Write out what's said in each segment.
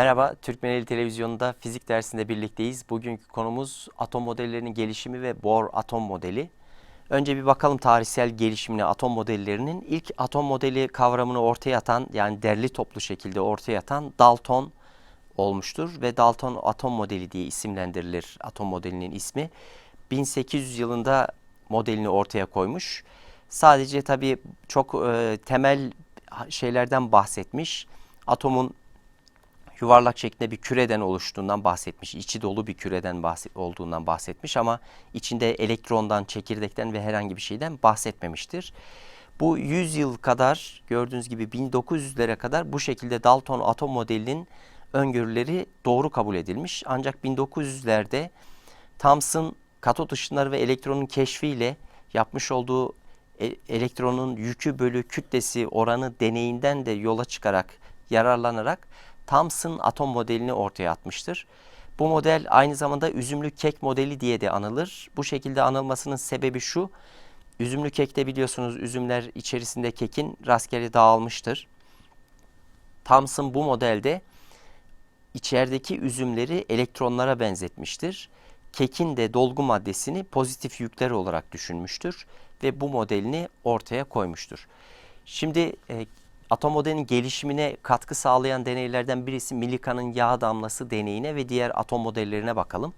Merhaba, Türkmeneli Televizyonu'nda fizik dersinde birlikteyiz. Bugünkü konumuz atom modellerinin gelişimi ve Bohr atom modeli. Önce bir bakalım tarihsel gelişimine atom modellerinin. İlk atom modeli kavramını ortaya atan yani derli toplu şekilde ortaya atan Dalton olmuştur ve Dalton atom modeli diye isimlendirilir atom modelinin ismi. 1800 yılında modelini ortaya koymuş. Sadece tabii çok e, temel şeylerden bahsetmiş. Atomun yuvarlak şeklinde bir küreden oluştuğundan bahsetmiş. İçi dolu bir küreden bahset, olduğundan bahsetmiş ama içinde elektrondan, çekirdekten ve herhangi bir şeyden bahsetmemiştir. Bu 100 yıl kadar gördüğünüz gibi 1900'lere kadar bu şekilde Dalton atom modelinin öngörüleri doğru kabul edilmiş. Ancak 1900'lerde Thomson katot ışınları ve elektronun keşfiyle yapmış olduğu e- elektronun yükü bölü kütlesi oranı deneyinden de yola çıkarak yararlanarak Thomson atom modelini ortaya atmıştır. Bu model aynı zamanda üzümlü kek modeli diye de anılır. Bu şekilde anılmasının sebebi şu. Üzümlü kekte biliyorsunuz üzümler içerisinde kekin rastgele dağılmıştır. Thomson bu modelde içerideki üzümleri elektronlara benzetmiştir. Kekin de dolgu maddesini pozitif yükler olarak düşünmüştür ve bu modelini ortaya koymuştur. Şimdi e, atom modelinin gelişimine katkı sağlayan deneylerden birisi Milika'nın yağ damlası deneyine ve diğer atom modellerine bakalım.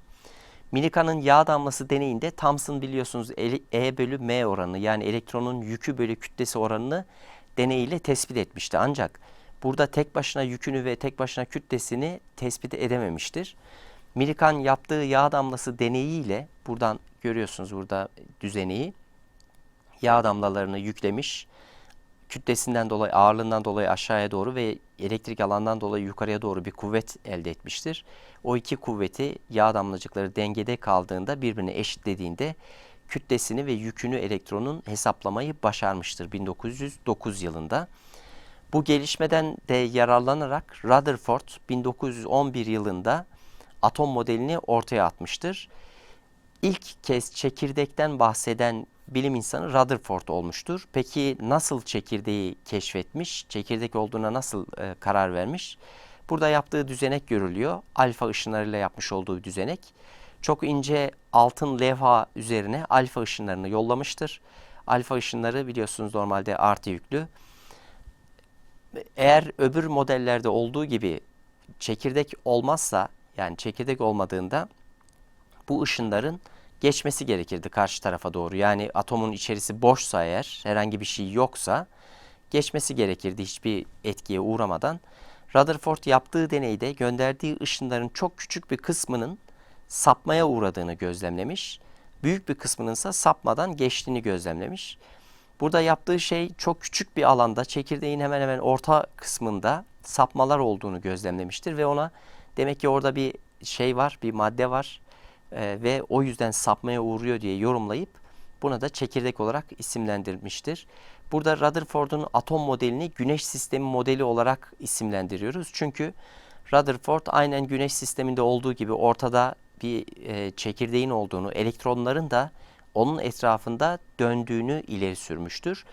Milika'nın yağ damlası deneyinde Thomson biliyorsunuz E bölü M oranı yani elektronun yükü bölü kütlesi oranını deneyiyle tespit etmişti. Ancak burada tek başına yükünü ve tek başına kütlesini tespit edememiştir. Milikan yaptığı yağ damlası deneyiyle buradan görüyorsunuz burada düzeneyi yağ damlalarını yüklemiş kütlesinden dolayı, ağırlığından dolayı aşağıya doğru ve elektrik alandan dolayı yukarıya doğru bir kuvvet elde etmiştir. O iki kuvveti yağ damlacıkları dengede kaldığında birbirine eşitlediğinde kütlesini ve yükünü elektronun hesaplamayı başarmıştır 1909 yılında. Bu gelişmeden de yararlanarak Rutherford 1911 yılında atom modelini ortaya atmıştır. İlk kez çekirdekten bahseden bilim insanı Rutherford olmuştur. Peki nasıl çekirdeği keşfetmiş? Çekirdek olduğuna nasıl e, karar vermiş? Burada yaptığı düzenek görülüyor. Alfa ışınlarıyla yapmış olduğu düzenek. Çok ince altın levha üzerine alfa ışınlarını yollamıştır. Alfa ışınları biliyorsunuz normalde artı yüklü. Eğer öbür modellerde olduğu gibi çekirdek olmazsa yani çekirdek olmadığında bu ışınların geçmesi gerekirdi karşı tarafa doğru. Yani atomun içerisi boşsa eğer, herhangi bir şey yoksa geçmesi gerekirdi hiçbir etkiye uğramadan. Rutherford yaptığı deneyde gönderdiği ışınların çok küçük bir kısmının sapmaya uğradığını gözlemlemiş. Büyük bir kısmının ise sapmadan geçtiğini gözlemlemiş. Burada yaptığı şey çok küçük bir alanda çekirdeğin hemen hemen orta kısmında sapmalar olduğunu gözlemlemiştir ve ona demek ki orada bir şey var, bir madde var e, ve o yüzden sapmaya uğruyor diye yorumlayıp buna da çekirdek olarak isimlendirmiştir. Burada Rutherford'un atom modelini güneş sistemi modeli olarak isimlendiriyoruz. Çünkü Rutherford aynen güneş sisteminde olduğu gibi ortada bir e, çekirdeğin olduğunu, elektronların da onun etrafında döndüğünü ileri sürmüştür.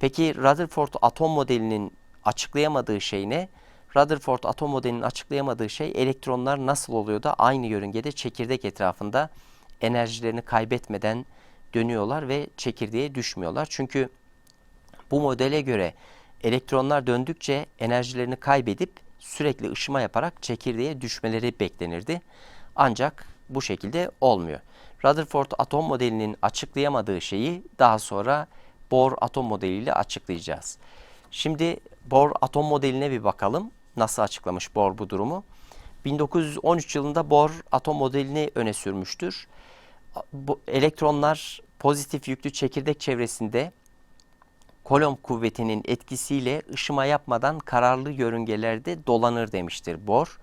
Peki Rutherford atom modelinin açıklayamadığı şey ne? Rutherford atom modelinin açıklayamadığı şey elektronlar nasıl oluyor da aynı yörüngede çekirdek etrafında enerjilerini kaybetmeden dönüyorlar ve çekirdeğe düşmüyorlar. Çünkü bu modele göre elektronlar döndükçe enerjilerini kaybedip sürekli ışıma yaparak çekirdeğe düşmeleri beklenirdi. Ancak bu şekilde olmuyor. Rutherford atom modelinin açıklayamadığı şeyi daha sonra Bohr atom modeliyle açıklayacağız. Şimdi Bohr atom modeline bir bakalım nasıl açıklamış Bohr bu durumu? 1913 yılında Bohr atom modelini öne sürmüştür. Bu elektronlar pozitif yüklü çekirdek çevresinde Kolomb kuvvetinin etkisiyle ışıma yapmadan kararlı yörüngelerde dolanır demiştir Bohr.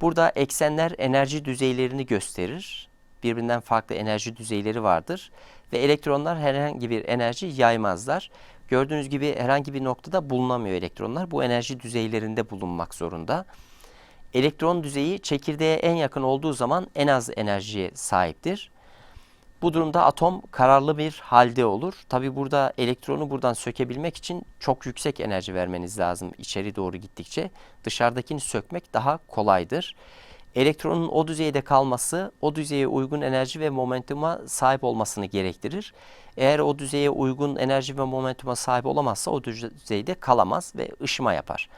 Burada eksenler enerji düzeylerini gösterir. Birbirinden farklı enerji düzeyleri vardır ve elektronlar herhangi bir enerji yaymazlar. Gördüğünüz gibi herhangi bir noktada bulunamıyor elektronlar. Bu enerji düzeylerinde bulunmak zorunda. Elektron düzeyi çekirdeğe en yakın olduğu zaman en az enerjiye sahiptir. Bu durumda atom kararlı bir halde olur. Tabi burada elektronu buradan sökebilmek için çok yüksek enerji vermeniz lazım içeri doğru gittikçe. Dışarıdakini sökmek daha kolaydır. Elektronun o düzeyde kalması o düzeye uygun enerji ve momentuma sahip olmasını gerektirir. Eğer o düzeye uygun enerji ve momentuma sahip olamazsa o düzeyde kalamaz ve ışıma yapar.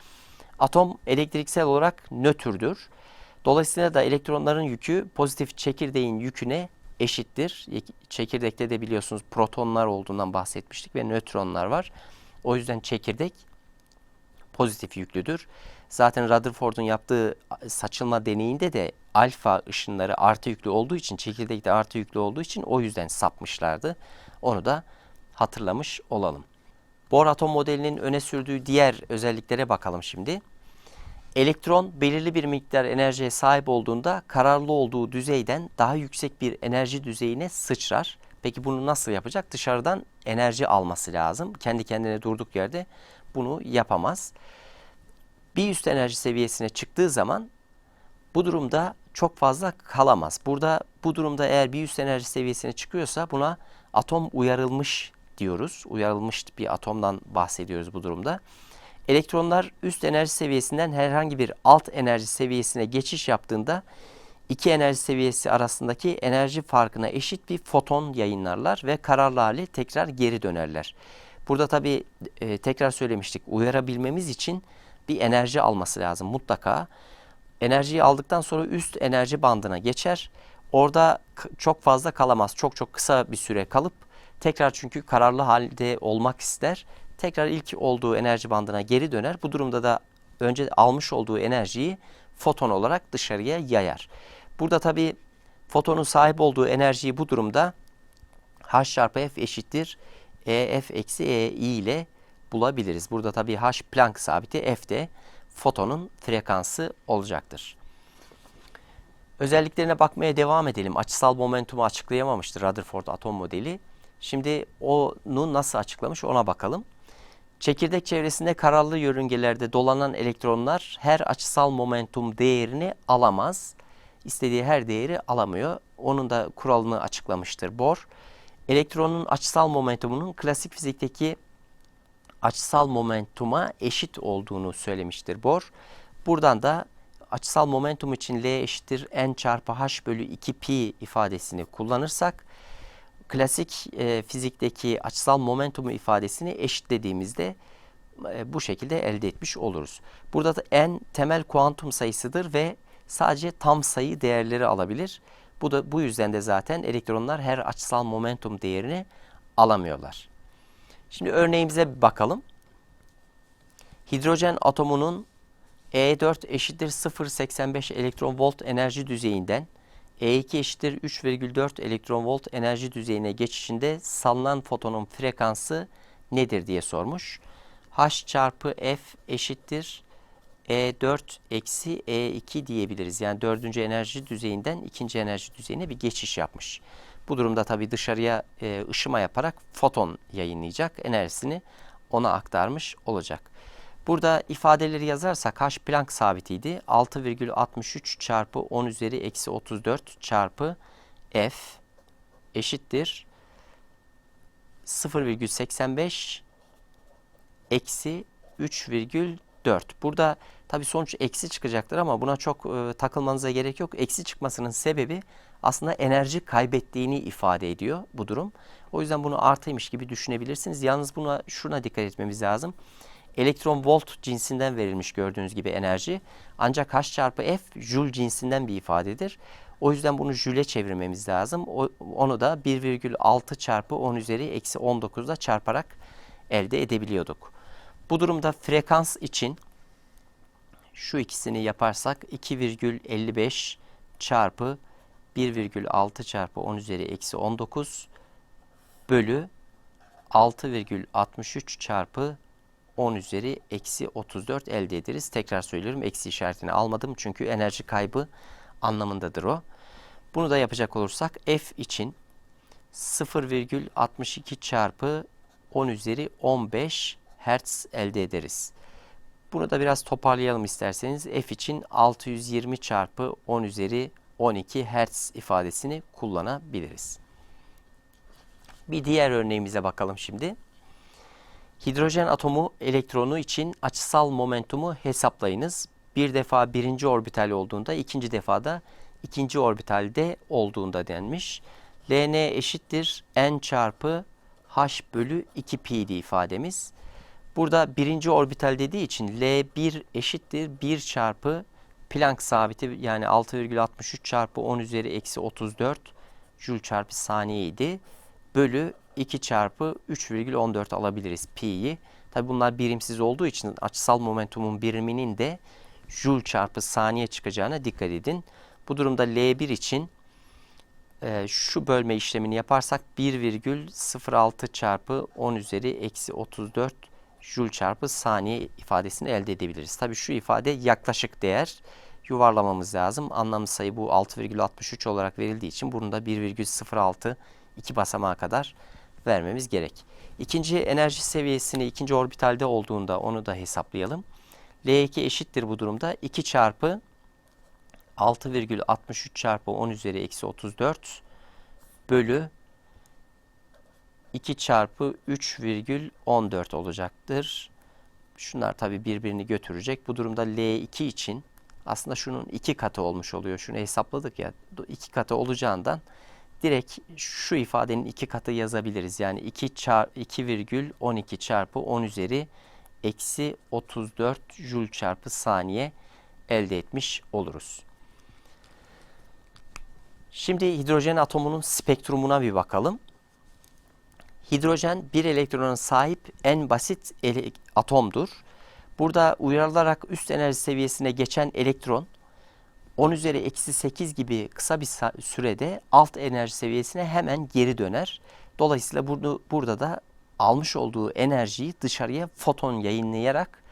Atom elektriksel olarak nötrdür. Dolayısıyla da elektronların yükü pozitif çekirdeğin yüküne eşittir. Çekirdekte de biliyorsunuz protonlar olduğundan bahsetmiştik ve nötronlar var. O yüzden çekirdek pozitif yüklüdür. Zaten Rutherford'un yaptığı saçılma deneyinde de alfa ışınları artı yüklü olduğu için, çekirdekte artı yüklü olduğu için o yüzden sapmışlardı. Onu da hatırlamış olalım. Bohr atom modelinin öne sürdüğü diğer özelliklere bakalım şimdi. Elektron belirli bir miktar enerjiye sahip olduğunda kararlı olduğu düzeyden daha yüksek bir enerji düzeyine sıçrar. Peki bunu nasıl yapacak? Dışarıdan enerji alması lazım. Kendi kendine durduk yerde bunu yapamaz. Bir üst enerji seviyesine çıktığı zaman bu durumda çok fazla kalamaz. Burada bu durumda eğer bir üst enerji seviyesine çıkıyorsa buna atom uyarılmış diyoruz. Uyarılmış bir atomdan bahsediyoruz bu durumda. Elektronlar üst enerji seviyesinden herhangi bir alt enerji seviyesine geçiş yaptığında iki enerji seviyesi arasındaki enerji farkına eşit bir foton yayınlarlar ve kararlı hali tekrar geri dönerler. Burada tabi e, tekrar söylemiştik uyarabilmemiz için bir enerji alması lazım mutlaka. Enerjiyi aldıktan sonra üst enerji bandına geçer. Orada çok fazla kalamaz. Çok çok kısa bir süre kalıp tekrar çünkü kararlı halde olmak ister tekrar ilk olduğu enerji bandına geri döner. Bu durumda da önce almış olduğu enerjiyi foton olarak dışarıya yayar. Burada tabi fotonun sahip olduğu enerjiyi bu durumda H çarpı F eşittir EF eksi EI ile bulabiliriz. Burada tabi H Planck sabiti F de fotonun frekansı olacaktır. Özelliklerine bakmaya devam edelim. Açısal momentumu açıklayamamıştır Rutherford atom modeli. Şimdi onu nasıl açıklamış ona bakalım. Çekirdek çevresinde kararlı yörüngelerde dolanan elektronlar her açısal momentum değerini alamaz. İstediği her değeri alamıyor. Onun da kuralını açıklamıştır Bohr. Elektronun açısal momentumunun klasik fizikteki açısal momentuma eşit olduğunu söylemiştir Bohr. Buradan da açısal momentum için L eşittir n çarpı h bölü 2 pi ifadesini kullanırsak klasik e, fizikteki açısal momentumu ifadesini eşitlediğimizde e, bu şekilde elde etmiş oluruz. Burada da n temel kuantum sayısıdır ve sadece tam sayı değerleri alabilir. Bu da bu yüzden de zaten elektronlar her açısal momentum değerini alamıyorlar. Şimdi örneğimize bir bakalım. Hidrojen atomunun E4 eşittir 0.85 elektron volt enerji düzeyinden e2 eşittir 3,4 elektron volt enerji düzeyine geçişinde salınan fotonun frekansı nedir diye sormuş. H çarpı F eşittir E4 eksi E2 diyebiliriz. Yani dördüncü enerji düzeyinden ikinci enerji düzeyine bir geçiş yapmış. Bu durumda tabii dışarıya e, ışıma yaparak foton yayınlayacak. Enerjisini ona aktarmış olacak. Burada ifadeleri yazarsak H Planck sabitiydi. 6,63 çarpı 10 üzeri eksi 34 çarpı F eşittir 0,85 eksi 3,4. Burada tabi sonuç eksi çıkacaktır ama buna çok e, takılmanıza gerek yok. Eksi çıkmasının sebebi aslında enerji kaybettiğini ifade ediyor bu durum. O yüzden bunu artıymış gibi düşünebilirsiniz. Yalnız buna şuna dikkat etmemiz lazım elektron volt cinsinden verilmiş gördüğünüz gibi enerji. Ancak H çarpı F joule cinsinden bir ifadedir. O yüzden bunu jüle çevirmemiz lazım. O, onu da 1,6 çarpı 10 üzeri eksi 19'da çarparak elde edebiliyorduk. Bu durumda frekans için şu ikisini yaparsak 2,55 çarpı 1,6 çarpı 10 üzeri eksi 19 bölü 6,63 çarpı 10 üzeri eksi 34 elde ederiz. Tekrar söylüyorum eksi işaretini almadım çünkü enerji kaybı anlamındadır o. Bunu da yapacak olursak f için 0,62 çarpı 10 üzeri 15 Hz elde ederiz. Bunu da biraz toparlayalım isterseniz. F için 620 çarpı 10 üzeri 12 Hz ifadesini kullanabiliriz. Bir diğer örneğimize bakalım şimdi. Hidrojen atomu elektronu için açısal momentumu hesaplayınız. Bir defa birinci orbital olduğunda, ikinci defada ikinci orbitalde olduğunda denmiş. Ln eşittir n çarpı h bölü 2 pi ifademiz. Burada birinci orbital dediği için L1 eşittir 1 çarpı Planck sabiti yani 6,63 çarpı 10 üzeri eksi 34 Joule çarpı saniyeydi. Bölü 2 çarpı 3,14 alabiliriz pi'yi. Tabi bunlar birimsiz olduğu için açısal momentumun biriminin de Joule çarpı saniye çıkacağına dikkat edin. Bu durumda L1 için e, şu bölme işlemini yaparsak 1,06 çarpı 10 üzeri eksi 34 Joule çarpı saniye ifadesini elde edebiliriz. Tabi şu ifade yaklaşık değer yuvarlamamız lazım. Anlamlı sayı bu 6,63 olarak verildiği için bunu da 1,06 iki basamağa kadar vermemiz gerek. İkinci enerji seviyesini ikinci orbitalde olduğunda onu da hesaplayalım. L2 eşittir bu durumda 2 çarpı 6,63 çarpı 10 üzeri eksi 34 bölü 2 çarpı 3,14 olacaktır. Şunlar tabi birbirini götürecek. Bu durumda L2 için aslında şunun iki katı olmuş oluyor. Şunu hesapladık ya. iki katı olacağından direkt şu ifadenin iki katı yazabiliriz. Yani 2 çar 2,12 çarpı 10 üzeri eksi 34 jül çarpı saniye elde etmiş oluruz. Şimdi hidrojen atomunun spektrumuna bir bakalım. Hidrojen bir elektrona sahip en basit atomdur. Burada uyarılarak üst enerji seviyesine geçen elektron 10 üzeri eksi 8 gibi kısa bir sürede alt enerji seviyesine hemen geri döner. Dolayısıyla bunu, burada da almış olduğu enerjiyi dışarıya foton yayınlayarak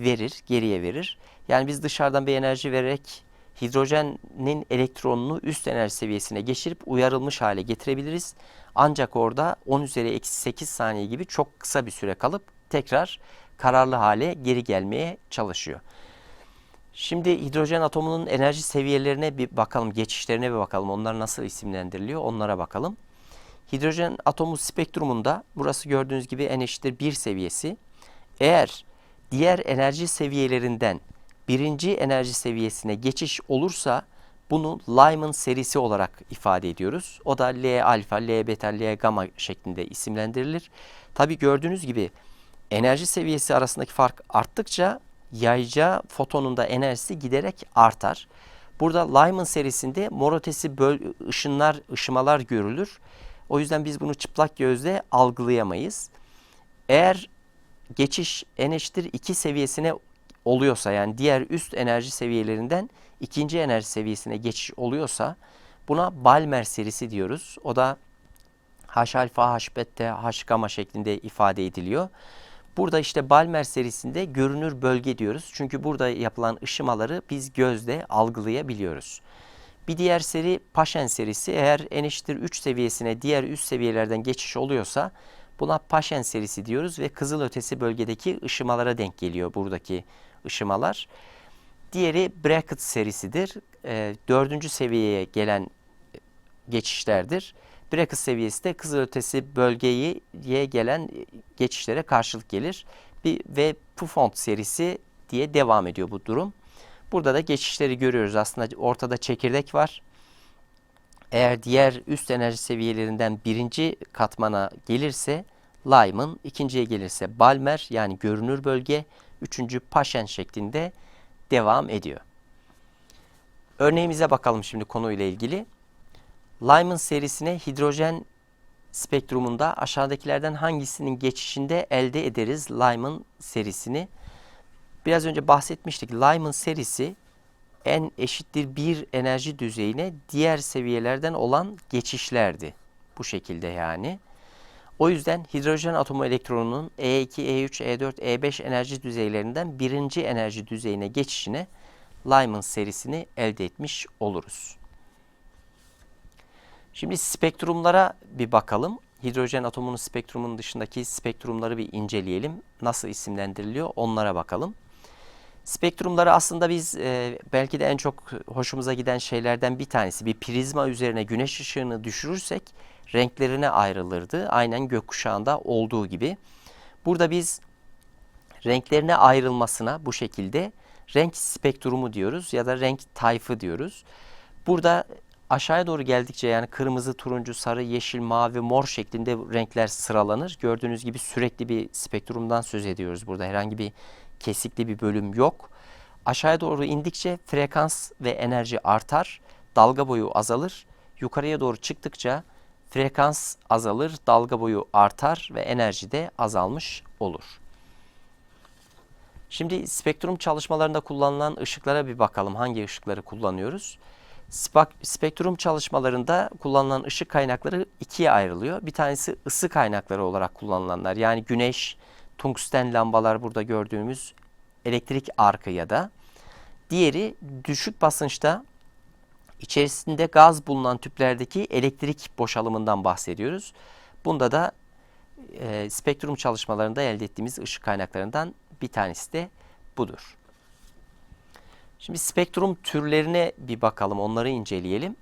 verir, geriye verir. Yani biz dışarıdan bir enerji vererek hidrojenin elektronunu üst enerji seviyesine geçirip uyarılmış hale getirebiliriz. Ancak orada 10 üzeri eksi 8 saniye gibi çok kısa bir süre kalıp tekrar kararlı hale geri gelmeye çalışıyor. Şimdi hidrojen atomunun enerji seviyelerine bir bakalım, geçişlerine bir bakalım. Onlar nasıl isimlendiriliyor onlara bakalım. Hidrojen atomu spektrumunda burası gördüğünüz gibi n eşittir 1 seviyesi. Eğer diğer enerji seviyelerinden birinci enerji seviyesine geçiş olursa bunu Lyman serisi olarak ifade ediyoruz. O da L alfa, L beta, L gamma şeklinde isimlendirilir. Tabi gördüğünüz gibi enerji seviyesi arasındaki fark arttıkça yayacağı fotonun da enerjisi giderek artar. Burada Lyman serisinde mor ötesi ışınlar, ışımalar görülür. O yüzden biz bunu çıplak gözle algılayamayız. Eğer geçiş n eşittir 2 seviyesine oluyorsa yani diğer üst enerji seviyelerinden ikinci enerji seviyesine geçiş oluyorsa buna Balmer serisi diyoruz. O da H alfa, H beta, H gamma şeklinde ifade ediliyor. Burada işte Balmer serisinde görünür bölge diyoruz. Çünkü burada yapılan ışımaları biz gözle algılayabiliyoruz. Bir diğer seri Paschen serisi eğer n eşittir 3 seviyesine diğer üst seviyelerden geçiş oluyorsa buna Paschen serisi diyoruz ve kızılötesi bölgedeki ışımalara denk geliyor buradaki ışımalar. Diğeri Bracket serisidir. E, dördüncü seviyeye gelen geçişlerdir. Bracket seviyesi de kızılötesi bölgeye gelen geçişlere karşılık gelir. Bir, ve Pufont serisi diye devam ediyor bu durum. Burada da geçişleri görüyoruz. Aslında ortada çekirdek var. Eğer diğer üst enerji seviyelerinden birinci katmana gelirse Lyman, ikinciye gelirse Balmer yani görünür bölge, üçüncü Paschen şeklinde devam ediyor. Örneğimize bakalım şimdi konuyla ilgili. Lyman serisine hidrojen spektrumunda aşağıdakilerden hangisinin geçişinde elde ederiz Lyman serisini? Biraz önce bahsetmiştik. Lyman serisi n eşittir bir enerji düzeyine diğer seviyelerden olan geçişlerdi. Bu şekilde yani. O yüzden hidrojen atomu elektronunun E2, E3, E4, E5 enerji düzeylerinden birinci enerji düzeyine geçişine Lyman serisini elde etmiş oluruz. Şimdi spektrumlara bir bakalım. hidrojen atomunun spektrumunun dışındaki spektrumları bir inceleyelim. Nasıl isimlendiriliyor onlara bakalım. Spektrumları aslında biz e, belki de en çok hoşumuza giden şeylerden bir tanesi. Bir prizma üzerine güneş ışığını düşürürsek renklerine ayrılırdı. Aynen gökkuşağında olduğu gibi. Burada biz renklerine ayrılmasına bu şekilde renk spektrumu diyoruz ya da renk tayfı diyoruz. Burada aşağıya doğru geldikçe yani kırmızı, turuncu, sarı, yeşil, mavi, mor şeklinde renkler sıralanır. Gördüğünüz gibi sürekli bir spektrumdan söz ediyoruz burada. Herhangi bir kesikli bir bölüm yok. Aşağıya doğru indikçe frekans ve enerji artar, dalga boyu azalır. Yukarıya doğru çıktıkça frekans azalır, dalga boyu artar ve enerji de azalmış olur. Şimdi spektrum çalışmalarında kullanılan ışıklara bir bakalım. Hangi ışıkları kullanıyoruz? Spektrum çalışmalarında kullanılan ışık kaynakları ikiye ayrılıyor. Bir tanesi ısı kaynakları olarak kullanılanlar. Yani güneş, tungsten lambalar burada gördüğümüz elektrik arkı ya da. Diğeri düşük basınçta içerisinde gaz bulunan tüplerdeki elektrik boşalımından bahsediyoruz. Bunda da e, spektrum çalışmalarında elde ettiğimiz ışık kaynaklarından bir tanesi de budur. Şimdi spektrum türlerine bir bakalım, onları inceleyelim.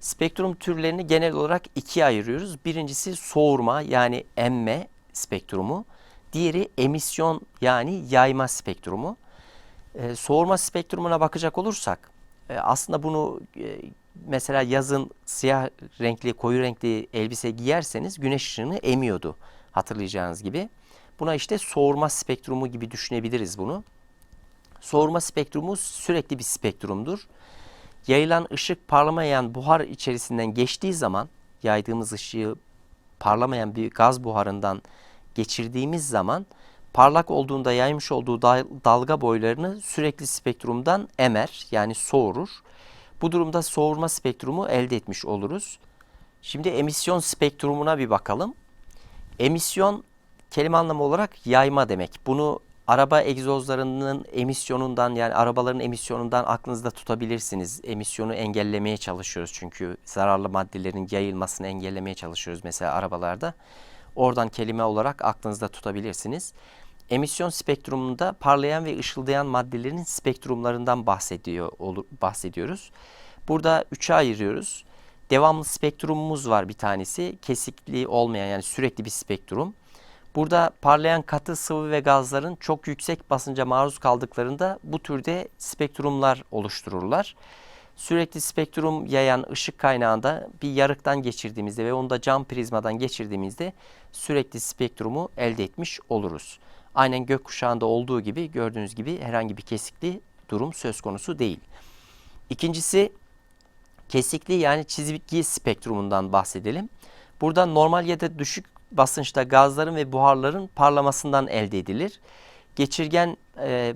Spektrum türlerini genel olarak ikiye ayırıyoruz. Birincisi soğurma yani emme spektrumu. Diğeri emisyon yani yayma spektrumu. Ee, soğurma spektrumuna bakacak olursak e, aslında bunu e, mesela yazın siyah renkli, koyu renkli elbise giyerseniz güneş ışığını emiyordu hatırlayacağınız gibi. Buna işte soğurma spektrumu gibi düşünebiliriz bunu. Soğurma spektrumu sürekli bir spektrumdur. Yayılan ışık parlamayan buhar içerisinden geçtiği zaman yaydığımız ışığı parlamayan bir gaz buharından geçirdiğimiz zaman parlak olduğunda yaymış olduğu dalga boylarını sürekli spektrumdan emer yani soğurur. Bu durumda soğurma spektrumu elde etmiş oluruz. Şimdi emisyon spektrumuna bir bakalım. Emisyon kelime anlamı olarak yayma demek. Bunu araba egzozlarının emisyonundan yani arabaların emisyonundan aklınızda tutabilirsiniz. Emisyonu engellemeye çalışıyoruz çünkü zararlı maddelerin yayılmasını engellemeye çalışıyoruz mesela arabalarda. Oradan kelime olarak aklınızda tutabilirsiniz. Emisyon spektrumunda parlayan ve ışıldayan maddelerin spektrumlarından bahsediyor olur, bahsediyoruz. Burada üçe ayırıyoruz. Devamlı spektrumumuz var bir tanesi. Kesikli olmayan yani sürekli bir spektrum. Burada parlayan katı sıvı ve gazların çok yüksek basınca maruz kaldıklarında bu türde spektrumlar oluştururlar. Sürekli spektrum yayan ışık kaynağında bir yarıktan geçirdiğimizde ve onu da cam prizmadan geçirdiğimizde sürekli spektrumu elde etmiş oluruz. Aynen gökkuşağında olduğu gibi gördüğünüz gibi herhangi bir kesikli durum söz konusu değil. İkincisi kesikli yani çizgi spektrumundan bahsedelim. Burada normal ya da düşük basınçta gazların ve buharların parlamasından elde edilir. Geçirgen e,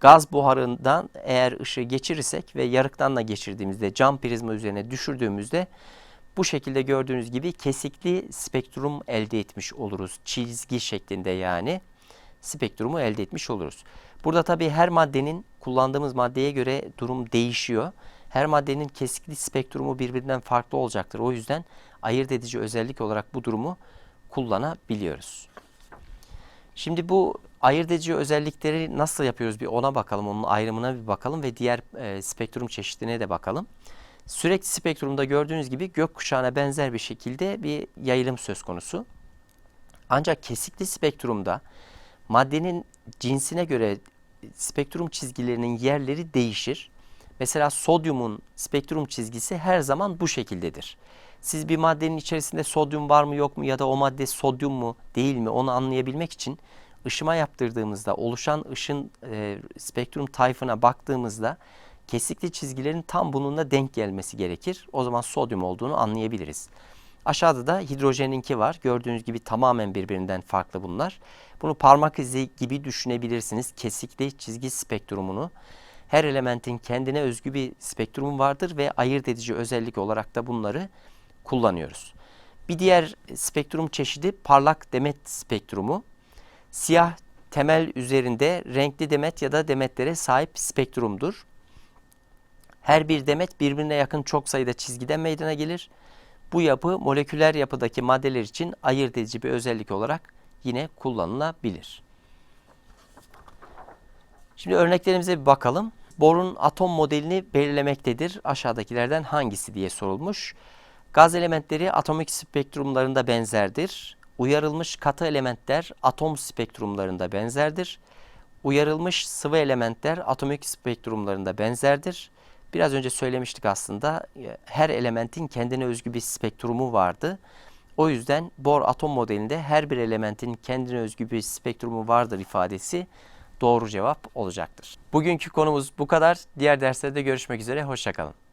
gaz buharından eğer ışığı geçirirsek ve yarıktan da geçirdiğimizde cam prizma üzerine düşürdüğümüzde bu şekilde gördüğünüz gibi kesikli spektrum elde etmiş oluruz. Çizgi şeklinde yani spektrumu elde etmiş oluruz. Burada tabii her maddenin kullandığımız maddeye göre durum değişiyor. Her maddenin kesikli spektrumu birbirinden farklı olacaktır. O yüzden ayırt edici özellik olarak bu durumu kullanabiliyoruz. Şimdi bu ayırt edici özellikleri nasıl yapıyoruz bir ona bakalım, onun ayrımına bir bakalım ve diğer e, spektrum çeşitine de bakalım. Sürekli spektrumda gördüğünüz gibi gökkuşağına benzer bir şekilde bir yayılım söz konusu. Ancak kesikli spektrumda maddenin cinsine göre spektrum çizgilerinin yerleri değişir. Mesela sodyumun spektrum çizgisi her zaman bu şekildedir. Siz bir maddenin içerisinde sodyum var mı yok mu ya da o madde sodyum mu değil mi onu anlayabilmek için ışıma yaptırdığımızda oluşan ışın e, spektrum tayfına baktığımızda kesikli çizgilerin tam bununla denk gelmesi gerekir. O zaman sodyum olduğunu anlayabiliriz. Aşağıda da hidrojeninki var. Gördüğünüz gibi tamamen birbirinden farklı bunlar. Bunu parmak izi gibi düşünebilirsiniz. Kesikli çizgi spektrumunu. Her elementin kendine özgü bir spektrumu vardır ve ayırt edici özellik olarak da bunları kullanıyoruz. Bir diğer spektrum çeşidi parlak demet spektrumu. Siyah temel üzerinde renkli demet ya da demetlere sahip spektrumdur. Her bir demet birbirine yakın çok sayıda çizgiden meydana gelir. Bu yapı moleküler yapıdaki maddeler için ayırt edici bir özellik olarak yine kullanılabilir. Şimdi örneklerimize bir bakalım. Borun atom modelini belirlemektedir. Aşağıdakilerden hangisi diye sorulmuş. Gaz elementleri atomik spektrumlarında benzerdir. Uyarılmış katı elementler atom spektrumlarında benzerdir. Uyarılmış sıvı elementler atomik spektrumlarında benzerdir. Biraz önce söylemiştik aslında e, her elementin kendine özgü bir spektrumu vardı. O yüzden Bohr atom modelinde her bir elementin kendine özgü bir spektrumu vardır ifadesi doğru cevap olacaktır. Bugünkü konumuz bu kadar. Diğer derslerde görüşmek üzere. Hoşçakalın.